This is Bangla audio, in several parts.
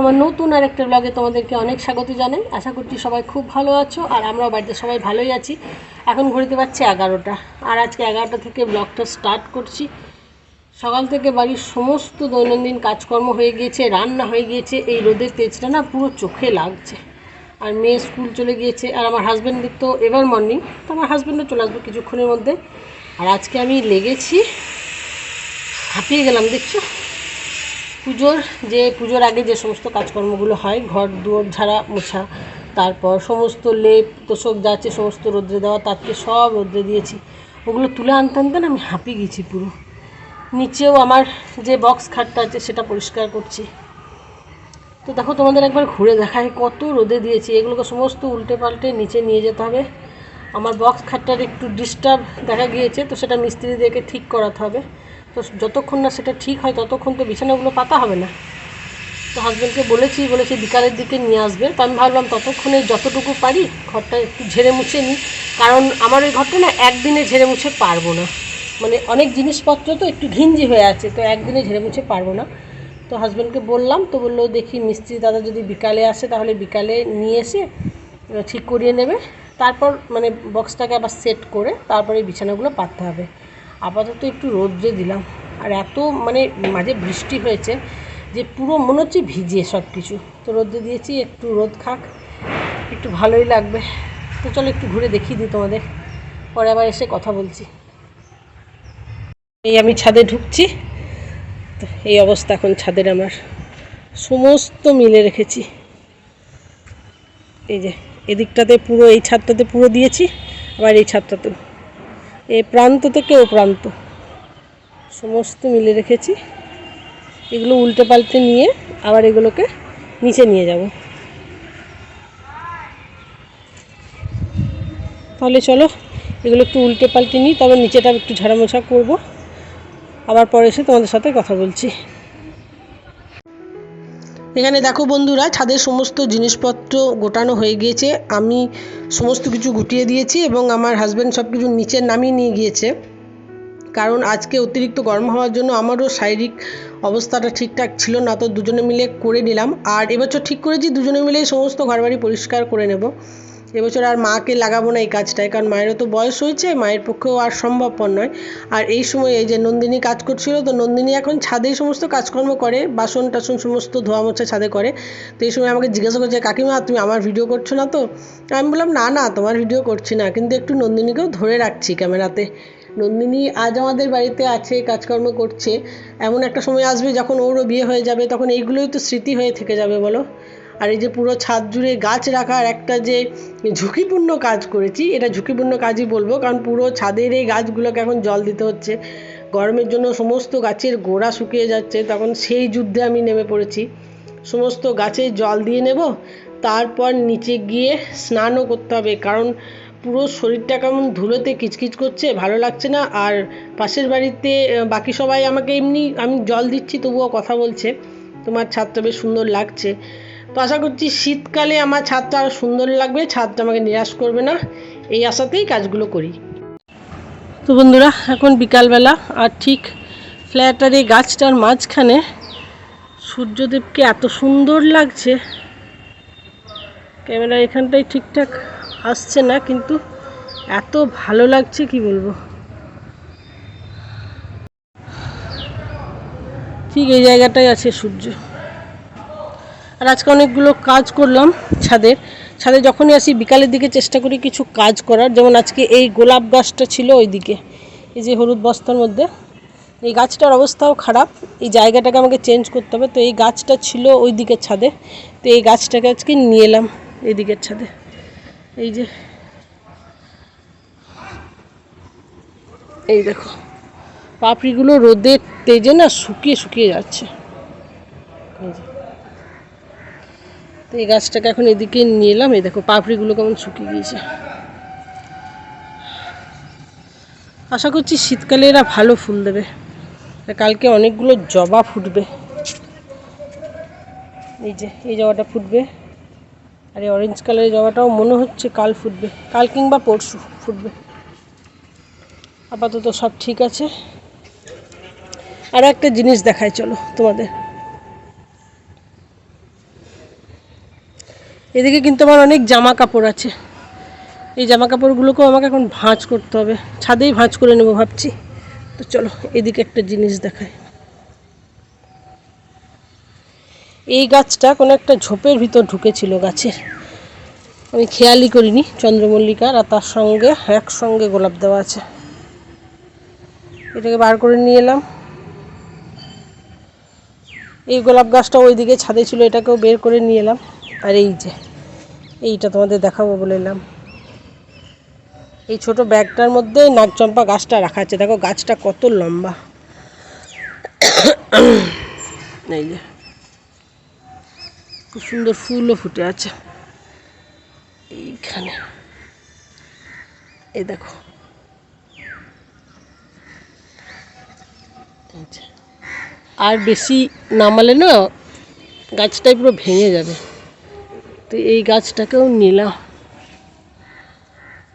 আমার নতুন আর একটা ব্লগে তোমাদেরকে অনেক স্বাগত জানাই। আশা করছি সবাই খুব ভালো আছো আর আমরাও বাড়িতে সবাই ভালোই আছি। এখন ঘুরতে পারছি এগারোটা আর আজকে এগারোটা থেকে ব্লগটা স্টার্ট করছি। সকাল থেকে বাড়ির সমস্ত দৈনন্দিন কাজকর্ম হয়ে গিয়েছে, রান্না হয়ে গিয়েছে, এই রোদের তেজটা না পুরো চোখে লাগছে। আর মেয়ে স্কুল চলে গিয়েছে আর আমার হাজব্যান্ডের তো এবার মর্নিং তো আমার হাজব্যান্ডও চলে আসবে কিছুক্ষণের মধ্যে। আর আজকে আমি লেগেছি, হাঁপিয়ে গেলাম, দেখছ? পুজোর যে, পুজোর আগে যে সমস্ত কাজকর্মগুলো হয়, ঘর, দুয়ার, ঝাড়া, মোছা, তারপর সমস্ত লেপ, তোষক যা আছে, সমস্ত রোদ্রে দেওয়া তারকে সব রোদ্রে দিয়েছি। ওগুলো তুলে আনতে আনতে না আমি হাঁপিয়ে গেছি পুরো। নিচেও আমার যে বক্স খাটটা আছে, সেটা পরিষ্কার করছি। তো দেখো, তোমাদের একবার ঘুরে দেখায় কত রোদে দিয়েছি। এগুলোকে সমস্ত উল্টে পাল্টে নিচে নিয়ে যেতে হবে। আমার বক্স খাটটার একটু ডিস্টার্ব দেখা গিয়েছে, তো সেটা মিস্ত্রিদেরকে ঠিক করাতে হবে। তো যতক্ষণ না সেটা ঠিক হয়, ততক্ষণ তো বিছানাগুলো পাতা হবে না। তো হাজব্যান্ডকে বলেছি বলেছি বিকালের দিকে নিয়ে আসবে। তো আমি ভাবলাম ততক্ষণে যতটুকু পারি ঘরটা একটু ঝেড়ে মুছে নিই। কারণ আমার ওই ঘরটা না একদিনে ঝেড়ে মুছে পারব না। মানে অনেক জিনিসপত্র তো একটু ঘিঞ্জি হয়ে আছে, তো একদিনে ঝেড়ে মুছে পারব না। তো হাজব্যান্ডকে বললাম, তো বলল, দেখি মিস্ত্রি দাদা যদি বিকালে আসে, তাহলে বিকালে নিয়ে এসে ঠিক করিয়ে নেবে। তারপর মানে বক্সটাকে আবার সেট করে, তারপরে বিছানাগুলো পাততে হবে। আপাতত একটু রোদ্রে দিলাম। আর এত মানে মাঝে বৃষ্টি হয়েছে যে পুরো মনে হচ্ছে ভিজে সব কিছু তো রোদ্রে দিয়েছি, একটু রোদ খাক, একটু ভালোই লাগবে। তো চলো একটু ঘুরে দেখিয়ে দিই তোমাদের। পরে আবার এসে কথা বলছি। এই আমি ছাদে ঢুকছি। তো এই অবস্থা এখন ছাদের আমার। সমস্ত মিলে রেখেছি। এই যে, এদিকটাতে পুরো, এই ছাদটাতে পুরো দিয়েছি। আবার এই ছাদটাতেও। এই প্রান্ত থেকে ও প্রান্ত। সমস্ত মিলে রেখেছি। এগুলো উল্টে পাল্টে নিয়ে আবার এগুলোকে নিচে নিয়ে যাব। তাহলে চলো, এগুলো একটু উল্টে পাল্টে নিই, তবে নিচেটা একটু ঝাড়ামোছা করব। আবার পরে এসে তোমাদের সাথে কথা বলছি। এখানে দেখো বন্ধুরা, ছাদের সমস্ত জিনিসপত্র গোটানো হয়ে গিয়েছে। আমি সমস্ত কিছু গুটিয়ে দিয়েছি এবং আমার হাজব্যান্ড সব কিছু নিচে নামিয়ে নিয়ে গিয়েছে। কারণ আজকে অতিরিক্ত গরম হওয়ার জন্য আমারও শারীরিক অবস্থাটা ঠিকঠাক ছিল না, তো দুজনে মিলে করে নিলাম। আর এবছর ঠিক করেছি, দুজনে মিলে সমস্ত ঘরবাড়ি পরিষ্কার করে নেব। এবছর আর মাকে লাগাবো না এই কাজটায়, কারণ মায়েরও তো বয়স হয়েছে, মায়ের পক্ষেও আর সম্ভবপর নয়। আর এই সময় এই যে নন্দিনী কাজ করছিল, তো নন্দিনী এখন ছাদেই সমস্ত কাজকর্ম করে, বাসন টাসন সমস্ত ধোয়া মোছা ছাদে করে। তো এই সময় আমাকে জিজ্ঞাসা করছে, কাকিমা, তুমি আমার ভিডিও করছ না তো? আমি বললাম, না না, তোমার ভিডিও করছি না, কিন্তু একটু নন্দিনীকেও ধরে রাখছি ক্যামেরাতে। নন্দিনী আজ আমাদের বাড়িতে আছে, কাজকর্ম করছে। এমন একটা সময় আসবে যখন ওরও বিয়ে হয়ে যাবে, তখন এইগুলোই তো স্মৃতি হয়ে থেকে যাবে, বলো? আর এই যে পুরো ছাদ জুড়ে গাছ রাখার একটা যে ঝুঁকিপূর্ণ কাজ করেছি, এটা ঝুঁকিপূর্ণ কাজই বলব। কারণ পুরো ছাদের এই গাছগুলোকে এখন জল দিতে হচ্ছে। গরমের জন্য সমস্ত গাছের গোড়া শুকিয়ে যাচ্ছে। তখন সেই যুদ্ধে আমি নেমে পড়েছি। সমস্ত গাছে জল দিয়ে নেব, তারপর নিচে গিয়ে স্নানও করতে হবে। কারণ পুরো শরীরটা কেমন ধুলোতে কিচকিচ করছে, ভালো লাগছে না। আর পাশের বাড়িতে বাকি সবাই আমাকে এমনি আমি জল দিচ্ছি, তবুও কথা বলছে। তোমার ছাদটা বেশ সুন্দর লাগছে। তো আশা করছি শীতকালে আমার ছাদটা আরও সুন্দর লাগবে, ছাদটা আমাকে নিরাশ করবে না। এই আশাতেই কাজগুলো করি। তো বন্ধুরা, এখন বিকালবেলা আর ঠিক ফ্ল্যাটার এই গাছটার মাঝখানে সূর্যদেবকে এত সুন্দর লাগছে। ক্যামেরা এখানটাই ঠিকঠাক আসছে না, কিন্তু এত ভালো লাগছে, কি বলব? ঠিক এই জায়গাটাই আছে সূর্য। আর আজকে অনেকগুলো কাজ করলাম ছাদের। ছাদে যখনই আসি, বিকালের দিকে চেষ্টা করি কিছু কাজ করার। যেমন আজকে এই গোলাপ গাছটা ছিল ওই দিকে এই যে হলুদ বস্তার মধ্যে। এই গাছটার অবস্থাও খারাপ। এই জায়গাটাকে আমাকে চেঞ্জ করতে হবে। তো এই গাছটা ছিল ওই দিকের ছাদে। তো এই গাছটাকে আজকে নিয়ে এলাম এই দিকের ছাদে। এই যে, এই দেখো, পাপড়িগুলো রোদের তেজে না শুকিয়ে শুকিয়ে যাচ্ছে। এই যে তো এই গাছটাকে এখন এদিকে নিয়ে এলাম। এই দেখো, পাপড়িগুলো কেমন শুকিয়ে গিয়েছে। আশা করছি শীতকালে এরা ভালো ফুল দেবে। কালকে অনেকগুলো জবা ফুটবে। এই যে, এই জবাটা ফুটবে। আর এই অরেঞ্জ কালারের জবাটাও মনে হচ্ছে কাল ফুটবে। কাল কিংবা পরশু ফুটবে। আপাতত সব ঠিক আছে। আর একটা জিনিস দেখায় চলো তোমাদের। এদিকে কিন্তু আমার অনেক জামা কাপড় আছে। এই জামা কাপড়গুলোকেও আমাকে এখন ভাঁজ করতে হবে। ছাদেই ভাঁজ করে নেব ভাবছি। তো চলো, এদিকে একটা জিনিস দেখায় এই গাছটা কোনো একটা ঝোপের ভিতর ঢুকেছিল গাছের। আমি খেয়ালই করিনি চন্দ্রমল্লিকার, আর তার সঙ্গে একসঙ্গে গোলাপ দেওয়া আছে। এটাকে বার করে নিয়ে এলাম। এই গোলাপ গাছটা ওইদিকে ছাদে ছিল, এটাকেও বের করে নিয়ে এলাম। আর এই যে, এইটা তোমাদের দেখাবো বলে এলাম। এই ছোট ব্যাগটার মধ্যে নাগচম্পা গাছটা রাখা আছে। দেখো, গাছটা কত লম্বা। এই যে, খুব সুন্দর ফুলও ফুটে আছে। এইখানে। এই দেখো। আর বেশি নামালে না গাছটাই পুরো ভেঙে যাবে। তো এই গাছটাকেও নিলাম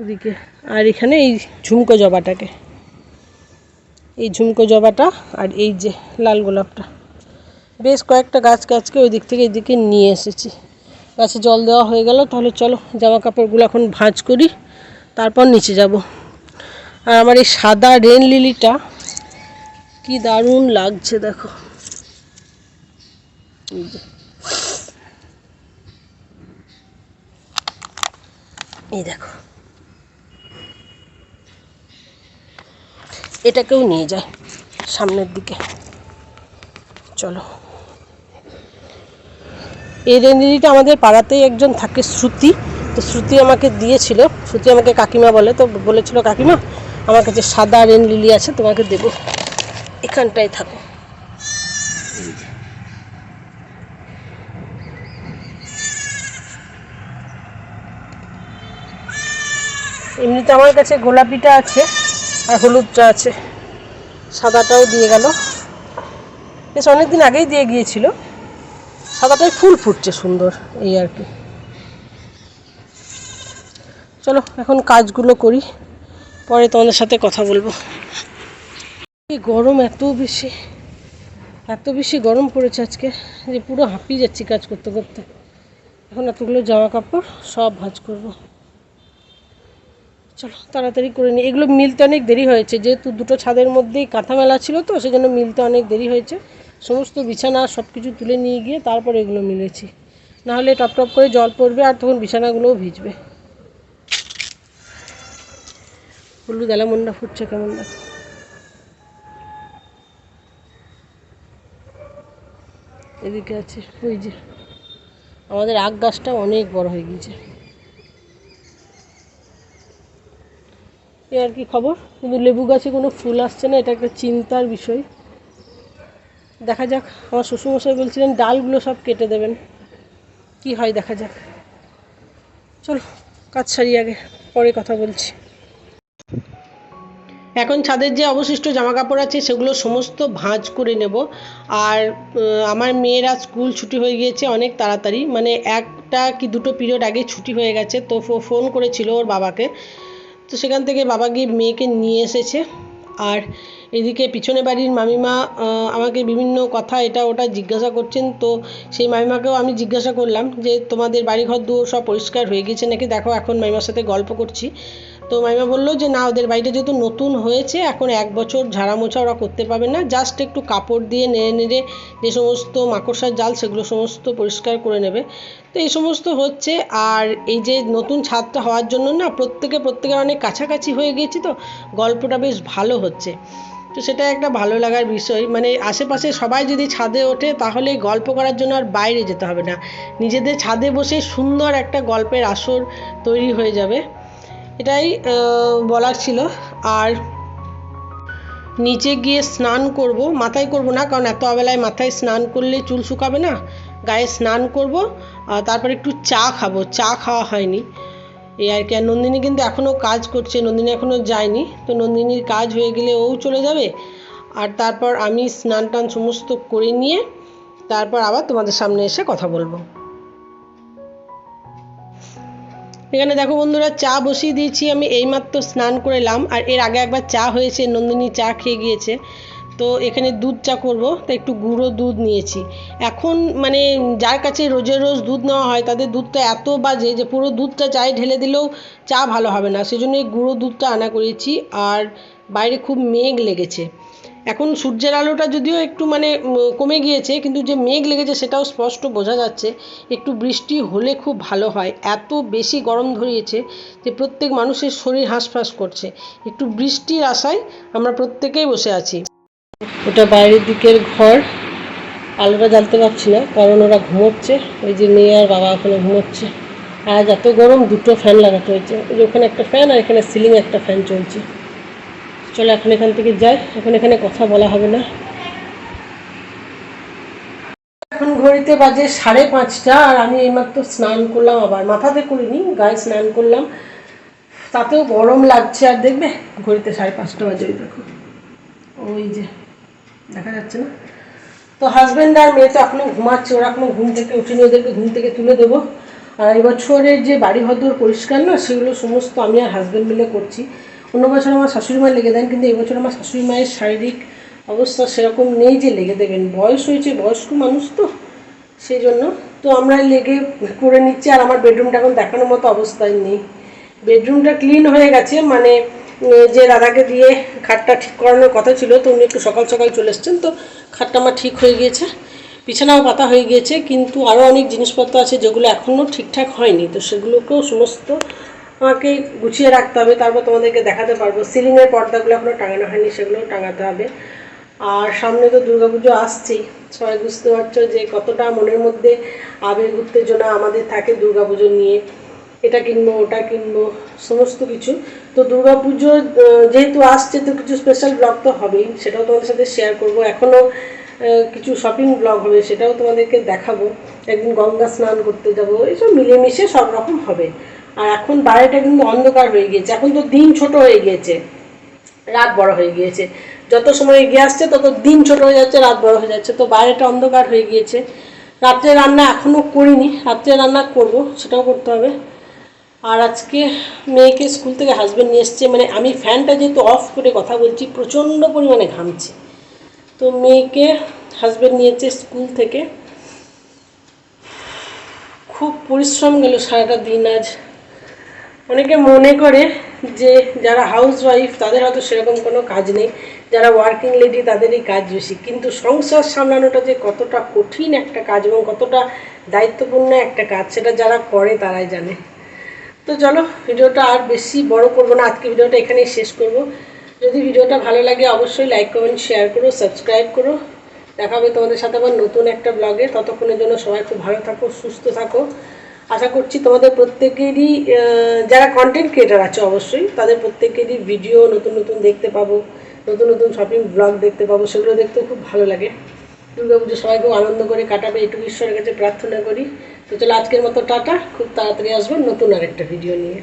ওদিকে আর এখানে এই ঝুমকো জবাটাকে। এই ঝুমকো জবাটা আর এই যে লাল গোলাপটা। বেশ কয়েকটা গাছ গাছকে ওই দিক থেকে এদিকে নিয়ে এসেছি। গাছে জল দেওয়া হয়ে গেল, তাহলে চলো জামা কাপড়গুলো এখন ভাঁজ করি, তারপর নিচে যাব। আর আমার এই সাদা রেন লিলিটা কি দারুণ লাগছে, দেখো। এই যে। এই দেখো। এটাকেও নিয়ে যায় সামনের দিকে। চলো। এই রেঞ্জিটা আমাদের পাড়াতেই একজন থাকে, শ্রুতি। তো শ্রুতি আমাকে দিয়েছিল। শ্রুতি আমাকে কাকিমা বলে। তো বলেছিল, কাকিমা, আমার কাছে সাদা রেন লিলি আছে, তোমাকে দেবো। এখানটায় থাকো। এমনিতে আমার কাছে গোলাপিটা আছে আর হলুদটা আছে। সাদাটাও দিয়ে গেল। বেশ অনেকদিন আগেই দিয়ে গিয়েছিল। সাদাটাই ফুল ফুটছে সুন্দর এই আর কি। চলো, এখন কাজগুলো করি। পরে তোমাদের সাথে কথা বলব। এই গরম এত বেশি এত বেশি গরম পড়েছে আজকে যে পুরো হাঁপিয়ে যাচ্ছি কাজ করতে করতে। এখন এতগুলো জামা কাপড় সব ভাঁজ করব। চলো, তাড়াতাড়ি করে নিই। এগুলো মিলতে অনেক দেরি হয়েছে, যেহেতু দুটো ছাদের মধ্যেই কাঁথা মেলা ছিল তো, সেজন্য মিলতে অনেক দেরি হয়েছে। সমস্ত বিছানা সব কিছু তুলে নিয়ে গিয়ে তারপর এগুলো মিলেছি। নাহলে টপ টপ করে জল পড়বে আর তখন বিছানাগুলোও ভিজবে। হলুদ এলামন্ডা ফুটছে কেমন দেখো এদিকে আছে, ওই যে, আমাদের আখ গাছটা অনেক বড় হয়ে গিয়েছে। এ আর কি খবর? কিন্তু লেবু গাছে কোনো ফুল আসছে না, এটা একটা চিন্তার বিষয়। দেখা যাক, আমার শ্বশুরমশাই বলছিলেন ডালগুলো সব কেটে দেবেন। কি হয় দেখা যাক। চলো, কাজ সারি আগে, পরে কথা বলছি। এখন ছাদের যে অবশিষ্ট জামা কাপড় আছে, সেগুলো সমস্ত ভাঁজ করে নেব। আর আমার মেয়েরা স্কুল ছুটি হয়ে গিয়েছে অনেক তাড়াতাড়ি। মানে একটা কি দুটো পিরিয়ড আগে ছুটি হয়ে গেছে, তো ফোন করেছিল ওর বাবাকে। তো সেখান থেকে বাবা গিয়ে মেয়েকে নিয়ে এসেছে। আর এদিকে পিছনে বাড়ির মামিমা আমাকে বিভিন্ন কথা এটা ওটা জিজ্ঞাসা করছেন, তো সেই মামিমাকেও আমি জিজ্ঞাসা করলাম যে তোমাদের বাড়িঘর দুয়ো সব পরিষ্কার হয়ে গেছে নাকি? দেখো, এখন মামিমার সাথে গল্প করছি। তো মামিমা বলল যে, না, ওদের বাড়িটা যেহেতু নতুন হয়েছে, এখন এক বছর ঝাড়া মোছা ওরা করতে পারবে না। জাস্ট একটু কাপড় দিয়ে নেড়ে নেড়ে যে সমস্ত মাকড়সার জাল, সেগুলো সমস্ত পরিষ্কার করে নেবে। তো এই সমস্ত হচ্ছে, আর এই যে নতুন ছাদটা হওয়ার জন্য না, প্রত্যেকে, প্রত্যেকের অনেক কাছাকাছি হয়ে গিয়েছি তো, গল্পটা বেশ ভালো হচ্ছে। তো সেটা একটা ভালো লাগার বিষয়। মানে আশেপাশে সবাই যদি ছাদে ওঠে, তাহলে গল্প করার জন্য আর বাইরে যেতে হবে না। নিজেদের ছাদে বসে সুন্দর একটা গল্পের আসর তৈরি হয়ে যাবে। এটাই বলার ছিল। আর নিচে গিয়ে স্নান করব। মাথায় করব না, কারণ এত বেলায় মাথায় স্নান করলে চুল শুকাবে না। গায়ে স্নান করব, আর তারপর একটু চা খাব। চা খাওয়া হয়নি। এই আর কি আর নন্দিনী কিন্তু এখনও কাজ করছে, নন্দিনী এখনও যায়নি। তো নন্দিনীর কাজ হয়ে গেলে ও চলে যাবে। আর তারপর আমি স্নান টান সমস্ত করে নিয়ে তারপর আবার তোমাদের সামনে এসে কথা বলব। এখানে দেখো বন্ধুরা, চা বসিয়ে দিয়েছি। আমি এইমাত্র স্নান করে এলাম। আর এর আগে একবার চা হয়েছে, নন্দিনী চা খেয়ে গিয়েছে। তো এখানে দুধ চা করব, তো একটু গুঁড়ো দুধ নিয়েছি। এখন মানে যার কাছে রোজের রোজ দুধ নেওয়া হয়, তাদের দুধটা এত বাজে যে পুরো দুধটা চায়ে ঢেলে দিলেও চা ভালো হবে না। সেই জন্য এই গুঁড়ো দুধটা আনা করেছি আর বাইরে খুব মেঘ লেগেছে। এখন সূর্যের আলোটা যদিও একটু মানে কমে গিয়েছে, কিন্তু যে মেঘ লেগেছে সেটাও স্পষ্ট বোঝা যাচ্ছে। একটু বৃষ্টি হলে খুব ভালো হয়। এত বেশি গরম ধরিয়েছে যে প্রত্যেক মানুষের শরীর হাঁসফাঁস করছে। একটু বৃষ্টির আশায় আমরা প্রত্যেকেই বসে আছি। ওটা বাইরের দিকের ঘর। আলোটা জ্বালতে পারছি না, কারণ ওরা ঘুমোচ্ছে। ওই যে মেয়ে আর বাবা ওখানে ঘুমোচ্ছে। আজ এত গরম, দুটো ফ্যান লাগাতে হয়েছে। ওই যে ওখানে একটা ফ্যান আর এখানে সিলিং একটা ফ্যান চলছে। চলো, এখন এখান থেকে যাই। এখন এখানে কথা বলা হবে না। এখন ঘড়িতে বাজে সাড়ে পাঁচটা আর আমি এইমাত্র স্নান করলাম আবার। মাথাতে করিনি, গায়ে স্নান করলাম। তাতেও গরম লাগছে আর দেখবে, ঘড়িতে সাড়ে পাঁচটা বাজে। দেখো। ওই যে দেখা যাচ্ছে না। তো হাজব্যান্ড আর মেয়ে তো এখনও ঘুমাচ্ছে, ওরা এখনও ঘুম থেকে উঠিনি, ওদেরকে ঘুম থেকে তুলে দেবো। আর এবছরের যে বাড়ি ঘর পরিষ্কার না, সেগুলো সমস্ত আমি আর হাজব্যান্ড মিলে করছি। অন্য বছর আমার শাশুড়ি মা লেগে দেন, কিন্তু এবছর আমার শাশুড়ি মায়ের শারীরিক অবস্থা সেরকম নেই যে লেগে দেবেন। বয়স হয়েছে, বয়স্ক মানুষ তো, সেই জন্য। তো আমরা লেগে করে নিচ্ছি, আর আমার বেডরুমটা এখন দেখানোর মতো অবস্থায় নেই। বেডরুমটা ক্লিন হয়ে গেছে মানে যে দাদাকে দিয়ে খাটটা ঠিক করানোর কথা ছিল, তো উনি একটু সকাল সকাল চলে এসছেন, তো খাটটা আমার ঠিক হয়ে গিয়েছে। বিছানাও পাতা হয়ে গিয়েছে, কিন্তু আরও অনেক জিনিসপত্র আছে যেগুলো এখনও ঠিকঠাক হয়নি, তো সেগুলোকেও সমস্ত আমাকে গুছিয়ে রাখতে হবে। তারপর তোমাদেরকে দেখাতে পারব। সিলিংয়ের পর্দাগুলো এখনও টাঙানো হয়নি, সেগুলোও টাঙাতে হবে। আর সামনে তো দুর্গাপুজো আসছেই। সবাই বুঝতে পারছ যে কতটা মনের মধ্যে আবেগ, উত্তেজনা আমাদের থাকে দুর্গাপুজো নিয়ে। এটা কিনবো, ওটা কিনবো, সমস্ত কিছু। তো দুর্গাপুজো যেহেতু আসছে, তো কিছু স্পেশাল ব্লগ তো হবেই, সেটাও তোমাদের সাথে শেয়ার করব। এখনও কিছু শপিং ব্লগ হবে, সেটাও তোমাদেরকে দেখাবো। একদিন গঙ্গা স্নান করতে যাব, এইসব মিলেমিশে সব রকম হবে। আর এখন বাইরেটা কিন্তু অন্ধকার হয়ে গিয়েছে। এখন তো দিন ছোট হয়ে গিয়েছে, রাত বড় হয়ে গিয়েছে। যত সময় এগিয়ে আসছে, তত দিন ছোট হয়ে যাচ্ছে, রাত বড় হয়ে যাচ্ছে। তো বাইরেটা অন্ধকার হয়ে গিয়েছে। রাত্রে রান্না এখনও করিনি, রাত্রে রান্না করব, সেটাও করতে হবে। আর আজকে মেয়েকে স্কুল থেকে হাজব্যান্ড নিয়ে এসছে মানে আমি ফ্যানটা যেহেতু অফ করে কথা বলছি, প্রচণ্ড পরিমাণে ঘামছি। তো মেয়েকে হাজব্যান্ড নিয়েছে স্কুল থেকে। খুব পরিশ্রম গেল সারাটা দিন আজ। অনেকে মনে করে যে যারা হাউস ওয়াইফ তাদের হয়তো সেরকম কোনো কাজ নেই। যারা ওয়ার্কিং লেডি তাদেরই কাজ বেশি। কিন্তু সংসার সামলানোটা যে কতটা কঠিন একটা কাজ এবং কতটা দায়িত্বপূর্ণ একটা কাজ, সেটা যারা করে তারাই জানে। তো চলো, ভিডিওটা আর বেশি বড় করব না, আজকে ভিডিওটা এখানেই শেষ করব। যদি ভিডিওটা ভালো লাগে, অবশ্যই লাইক কমেন্ট শেয়ার করো সাবস্ক্রাইব করো। দেখা হবে তোমাদের সাথে আবার নতুন একটা ব্লগে ততক্ষণের জন্য সবাই খুব ভালো থাকো, সুস্থ থাকো। আশা করছি তোমাদের প্রত্যেকেরই যারা কন্টেন্ট ক্রিয়েটার আছে অবশ্যই, তাদের প্রত্যেকেরই ভিডিও নতুন নতুন দেখতে পাবো, নতুন নতুন শপিং ব্লগ দেখতে পাবো, সেগুলো দেখতেও খুব ভালো লাগে। দুর্গাপুজো সবাই খুব আনন্দ করে কাটাবে, এটুকু ঈশ্বরের কাছে প্রার্থনা করি। তো চলো আজকের মতো টাটা, খুব তাড়াতাড়ি আসব নতুন আরেকটা ভিডিও নিয়ে।